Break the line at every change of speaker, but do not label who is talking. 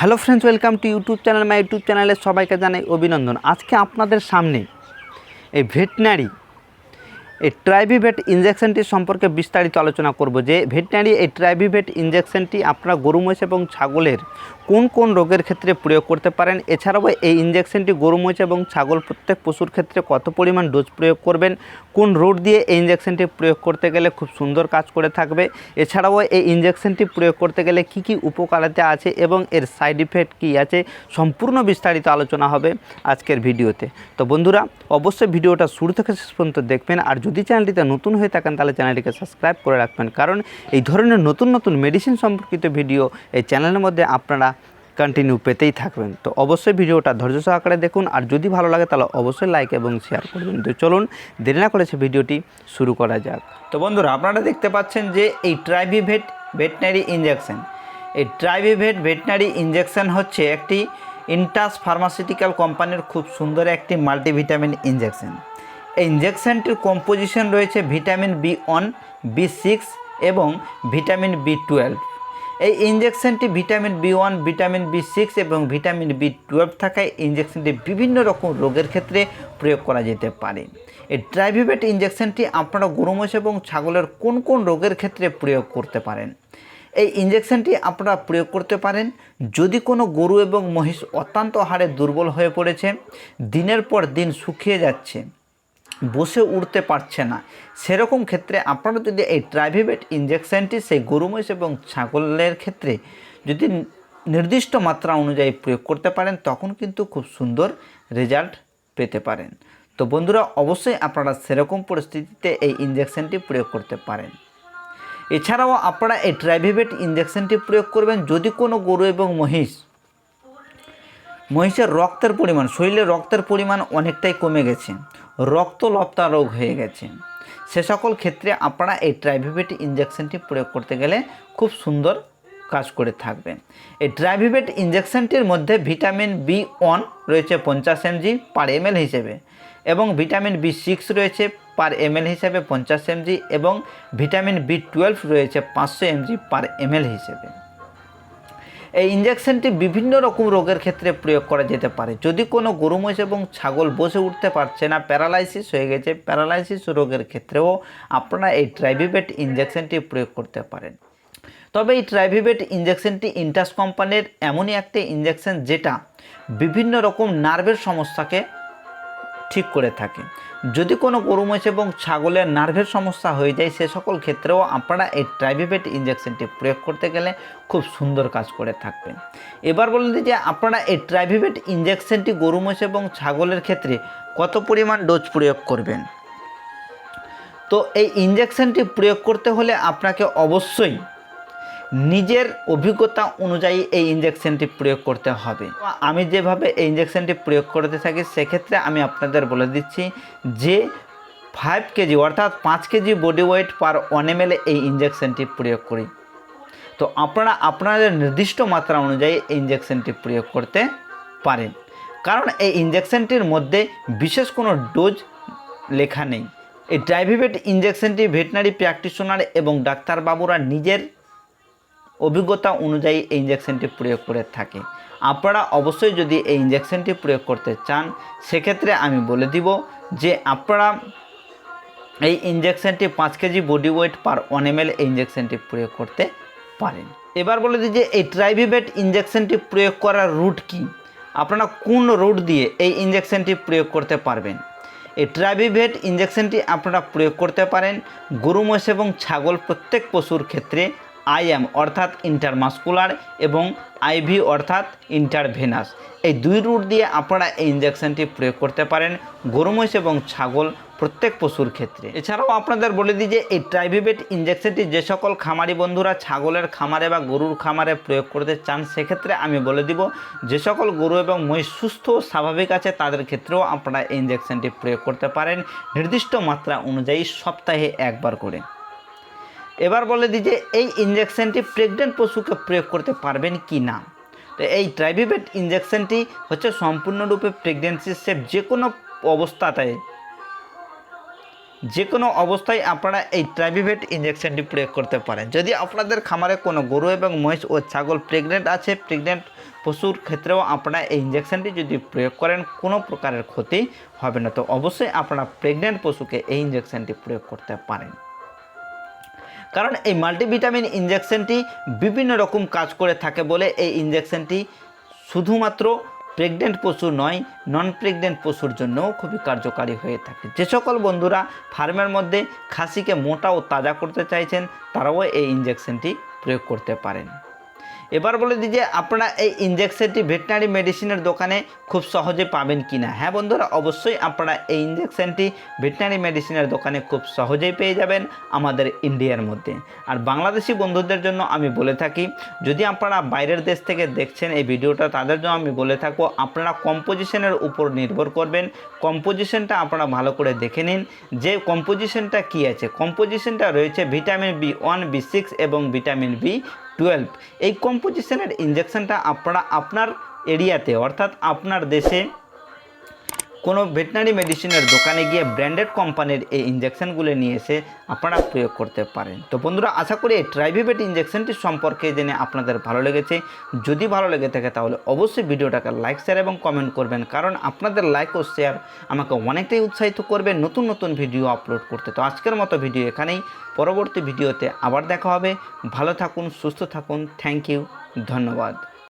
Hello friends, welcome to YouTube channel. My YouTube চ্যানেলে সবাইকে জানাই অভিনন্দন। আজকে আপনাদের সামনে এই ভেটনারি, এই ট্রাইভিভেট ইঞ্জেকশনটি সম্পর্কে বিস্তারিত আলোচনা করব যে ভেটনারি এই ট্রাইভিভেট ইঞ্জেকশনটি আপনারা গরু, মহিষ এবং ছাগলের কোন কোন রোগের ক্ষেত্রে প্রয়োগ করতে পারেন? এছাড়াও এই ইঞ্জেকশনটি গরু, মহিষ এবং ছাগল প্রত্যেক পশুর ক্ষেত্রে কত পরিমাণ ডোজ প্রয়োগ করবেন? কোন রোড দিয়ে এই ইঞ্জেকশনটি প্রয়োগ করতে গেলে খুব সুন্দর কাজ করে থাকবে? এছাড়াও এই ইঞ্জেকশনটি প্রয়োগ করতে গেলে কি কি উপকারিতা আছে এবং এর সাইড ইফেক্ট কী আছে? সম্পূর্ণ বিস্তারিত আলোচনা হবে আজকের ভিডিওতে। তো বন্ধুরা, অবশ্যই ভিডিওটা শুরু থেকে শেষ পর্যন্ত দেখবেন। আর যদি চ্যানেলটিতে নতুন হয়ে থাকেন, তাহলে চ্যানেলটিকে সাবস্ক্রাইব করে রাখবেন। কারণ এই ধরনের নতুন নতুন মেডিসিন সম্পর্কিত ভিডিও এই চ্যানেলের মধ্যে আপনারা কন্টিনিউ পেতেই থাকবেন। তো অবশ্যই ভিডিওটা ধৈর্য সহকারে দেখুন, আর যদি ভালো লাগে তাহলে অবশ্যই লাইক এবং শেয়ার করবেন। তো চলুন, দেরি না করেছে ভিডিওটি শুরু করা যাক। তো বন্ধুরা, আপনারা দেখতে পাচ্ছেন যে এই ট্রাইভিভেট ভেটনারি ইঞ্জেকশন এই ট্রাইভিভেট ভেটনারি ইঞ্জেকশন হচ্ছে একটি ইন্টাস ফার্মাসিউটিক্যাল কোম্পানির খুব সুন্দর একটি মাল্টিভিটামিন ইঞ্জেকশন এই ইঞ্জেকশনটির কম্পোজিশন রয়েছে vitamin B one B six এবং ভিটামিন বি টুয়েলভ এই ইঞ্জেকশনটি vitamin B one vitamin B six এবং ভিটামিন বি টুয়েলভ থাকায় ইঞ্জেকশনটি বিভিন্ন রকম রোগের ক্ষেত্রে প্রয়োগ করা যেতে পারে। এই ট্রাইভিভেট ইঞ্জেকশনটি আপনারা গরু এবং ছাগলের কোন কোন রোগের ক্ষেত্রে প্রয়োগ করতে পারেন? এই ইঞ্জেকশনটি আপনারা প্রয়োগ করতে পারেন যদি কোনো গরু এবং মহিষ অত্যন্ত হারে দুর্বল হয়ে পড়েছে, দিনের পর দিন শুকিয়ে যাচ্ছে বসে উঠতে পারছে না। সেরকম ক্ষেত্রে আপনারা যদি এই ট্রাইভিভেট ইঞ্জেকশনটি সেই গরু, মহিষ এবং ছাগলের ক্ষেত্রে যদি নির্দিষ্ট মাত্রা অনুযায়ী প্রয়োগ করতে পারেন, তখন কিন্তু খুব সুন্দর রেজাল্ট পেতে পারেন। তো বন্ধুরা, অবশ্যই আপনারা সেরকম পরিস্থিতিতে এই ইঞ্জেকশনটি প্রয়োগ করতে পারেন। এছাড়াও আপনারা এই ট্রাইভিভেট ইঞ্জেকশনটি প্রয়োগ করবেন যদি কোনো গরু এবং মহিষ, মহিষের রক্তের পরিমাণ, শরীরে রক্তের পরিমাণ অনেকটাই কমে গেছে। রক্তলপ্তা রোগ হয়ে গেছে। সে সকল ক্ষেত্রে আপনারা এই ট্রাইভিভেট ইঞ্জেকশনটি প্রয়োগ করতে গেলে খুব সুন্দর কাজ করে থাকবে। এই ট্রাইভিভেট ইঞ্জেকশনটির মধ্যে ভিটামিন বি ওয়ান রয়েছে পঞ্চাশ এমজি পার এমএল হিসেবে এবং ভিটামিন বি সিক্স রয়েছে পার এমএল হিসেবে পঞ্চাশ এমজি এবং ভিটামিন বি টুয়েলভ রয়েছে পাঁচশো এমজি পার এমএল হিসেবে। এই ইঞ্জেকশনটি বিভিন্ন রকম রোগের ক্ষেত্রে প্রয়োগ করা যেতে পারে। যদি কোনো গরু, মহিষ এবং ছাগল বসে উঠতে পারছে না, প্যারালাইসিস হয়ে গেছে, প্যারালাইসিস রোগের ক্ষেত্রেও আপনারা এই ট্রাইভিভেট ইঞ্জেকশনটি প্রয়োগ করতে পারেন। তবে এই ট্রাইভিভেট ইঞ্জেকশনটি ইন্টাস কোম্পানির এমনই একটি ইঞ্জেকশন যেটা বিভিন্ন রকম নার্ভের সমস্যাকে ঠিক করে থাকে। যদি কোনো গরু মহিষ এবং ছাগলের নার্ভের সমস্যা হয়ে যায়, সে সকল ক্ষেত্রেও আপনারা এই ট্রাইভিভেট ইঞ্জেকশনটি প্রয়োগ করতে গেলে খুব সুন্দর কাজ করে থাকবেন। এবার বলুন যে আপনারা এই ট্রাইভিভেট ইঞ্জেকশনটি গরু মহিষ এবং ছাগলের ক্ষেত্রে কত পরিমাণ ডোজ প্রয়োগ করবেন? তো এই ইঞ্জেকশনটি প্রয়োগ করতে হলে আপনাকে অবশ্যই নিজের অভিজ্ঞতা অনুযায়ী এই ইঞ্জেকশনটি প্রয়োগ করতে হবে। আমি যেভাবে এই ইঞ্জেকশনটি প্রয়োগ করতে থাকি, সেক্ষেত্রে আমি আপনাদের বলে দিচ্ছি যে ফাইভ কেজি অর্থাৎ পাঁচ KG body weight per one M এই ইঞ্জেকশনটি প্রয়োগ করি। তো আপনারা আপনাদের নির্দিষ্ট মাত্রা অনুযায়ী এই ইঞ্জেকশনটি প্রয়োগ করতে পারেন। কারণ এই ইঞ্জেকশনটির মধ্যে বিশেষ কোনো ডোজ লেখা নেই। এই ড্রাইভিভেট ইঞ্জেকশনটি ভেটেনারি প্র্যাকটিশনার এবং ডাক্তারবাবুরা নিজের অভিজ্ঞতা অনুযায়ী এই ইঞ্জেকশনটি প্রয়োগ করে থাকে। আপনারা অবশ্যই যদি এই ইঞ্জেকশনটি প্রয়োগ করতে চান, সেক্ষেত্রে আমি বলে দিব যে আপনারা এই ইঞ্জেকশনটি পাঁচ KG body weight per one M L এই ইঞ্জেকশনটি প্রয়োগ করতে পারেন। এবার বলে দিই যে এই ট্রাইভিভেট ইঞ্জেকশনটি প্রয়োগ করার রুট কি? আপনারা কোন রুট দিয়ে এই ইঞ্জেকশনটি প্রয়োগ করতে পারবেন? এই ট্রাইভিভেট ইঞ্জেকশনটি আপনারা প্রয়োগ করতে পারেন। গরু, মহিষ এবং ছাগল প্রত্যেক পশুর ক্ষেত্রে আইএম অর্থাৎ ইন্টারমাস্কুলার এবং আইভি অর্থাৎ ইন্টারভেনাস। এই দুই রুট দিয়ে আপনারা এই ইঞ্জেকশনটি প্রয়োগ করতে পারেন গরু, মহিষ এবং ছাগল প্রত্যেক পশুর ক্ষেত্রে। এছাড়াও আপনাদের বলে দিই যে এই ট্রাইভিভেট ইঞ্জেকশনটি যে সকল খামারি বন্ধুরা ছাগলের খামারে বা গরুর খামারে প্রয়োগ করতে চান, সেক্ষেত্রে আমি বলে দিব যে সকল গরু এবং মহিষ সুস্থ স্বাভাবিক আছে, তাদের ক্ষেত্রেও আপনারা এই ইঞ্জেকশনটি প্রয়োগ করতে পারেন। নির্দিষ্ট মাত্রা অনুযায়ী সপ্তাহে একবার করে। এবার বলে দিই যে এই ইঞ্জেকশনটি প্রেগনেন্ট পশুকে প্রয়োগ করতে পারবেন কি না তো এই ট্রাইভিভেট ইঞ্জেকশনটি হচ্ছে সম্পূর্ণরূপে প্রেগনেন্সি সেফ যে কোনো অবস্থাতে যে কোনো অবস্থায় আপনারা এই ট্রাইভিভেট ইঞ্জেকশনটি প্রয়োগ করতে পারেন। যদি আপনাদের খামারে কোনো গরু এবং মহিষ ও ছাগল প্রেগনেন্ট আছে প্রেগনেন্ট পশুর ক্ষেত্রেও আপনারা এই ইঞ্জেকশনটি যদি প্রয়োগ করেন, কোনো প্রকারের ক্ষতি হবে না। তো অবশ্যই আপনারা প্রেগনেন্ট পশুকে এই ইঞ্জেকশনটি প্রয়োগ করতে পারেন। কারণ এই মাল্টিভিটামিন ইঞ্জেকশনটি বিভিন্ন রকম কাজ করে থাকে বলে এই ইঞ্জেকশনটি শুধুমাত্র প্রেগনেন্ট পশু নয় নন প্রেগনেন্ট পশুর জন্যও খুবই কার্যকারী হয়ে থাকে। যে সকল বন্ধুরা ফার্মের মধ্যে খাসিকে মোটা ও তাজা করতে চাইছেন, তারাও এই ইঞ্জেকশনটি প্রয়োগ করতে পারেন। এবার বলে দিই যে আপনারা এই ইঞ্জেকশনটি ভেটেনারি মেডিসিনের দোকানে খুব সহজে পাবেন কি না হ্যাঁ বন্ধুরা, অবশ্যই আপনারা এই ইঞ্জেকশনটি ভেটেনারি মেডিসিনের দোকানে খুব সহজেই পেয়ে যাবেন আমাদের ইন্ডিয়ার মধ্যে। আর বাংলাদেশি বন্ধুদের জন্য আমি বলে থাকি, যদি আপনারা বাইরের দেশ থেকে দেখছেন এই ভিডিওটা, তাদের জন্য আমি বলে থাকব, আপনারা কম্পোজিশনের উপর নির্ভর করবেন। কম্পোজিশনটা আপনারা ভালো করে দেখে নিন যে কম্পোজিশনটা কী আছে। কম্পোজিশনটা রয়েছে vitamin B one B six এবং ভিটামিন বি টুয়েলভ এই কম্পোজিশনের ইঞ্জেকশনটা আপনারা আপনার এরিয়াতে অর্থাৎ আপনার দেশে কোনো ভেটেনারি মেডিসিনের দোকানে গিয়ে ব্র্যান্ডেড কোম্পানির এই ইঞ্জেকশনগুলো নিয়ে এসে আপনারা প্রয়োগ করতে পারেন। তো বন্ধুরা, আশা করি এই ট্রাইভিভেট ইঞ্জেকশনটি সম্পর্কে জেনে আপনাদের ভালো লেগেছে। যদি ভালো লেগে থাকে তাহলে অবশ্যই ভিডিওটাকে লাইক শেয়ার এবং কমেন্ট করবেন, কারণ আপনাদের লাইক ও শেয়ার আমাকে অনেকটাই উৎসাহিত করবে নতুন নতুন ভিডিও আপলোড করতে। তো আজকের মতো ভিডিও এখানেই, পরবর্তী ভিডিওতে আবার দেখা হবে। ভালো থাকুন, সুস্থ থাকুন থ্যাংক ইউ ধন্যবাদ।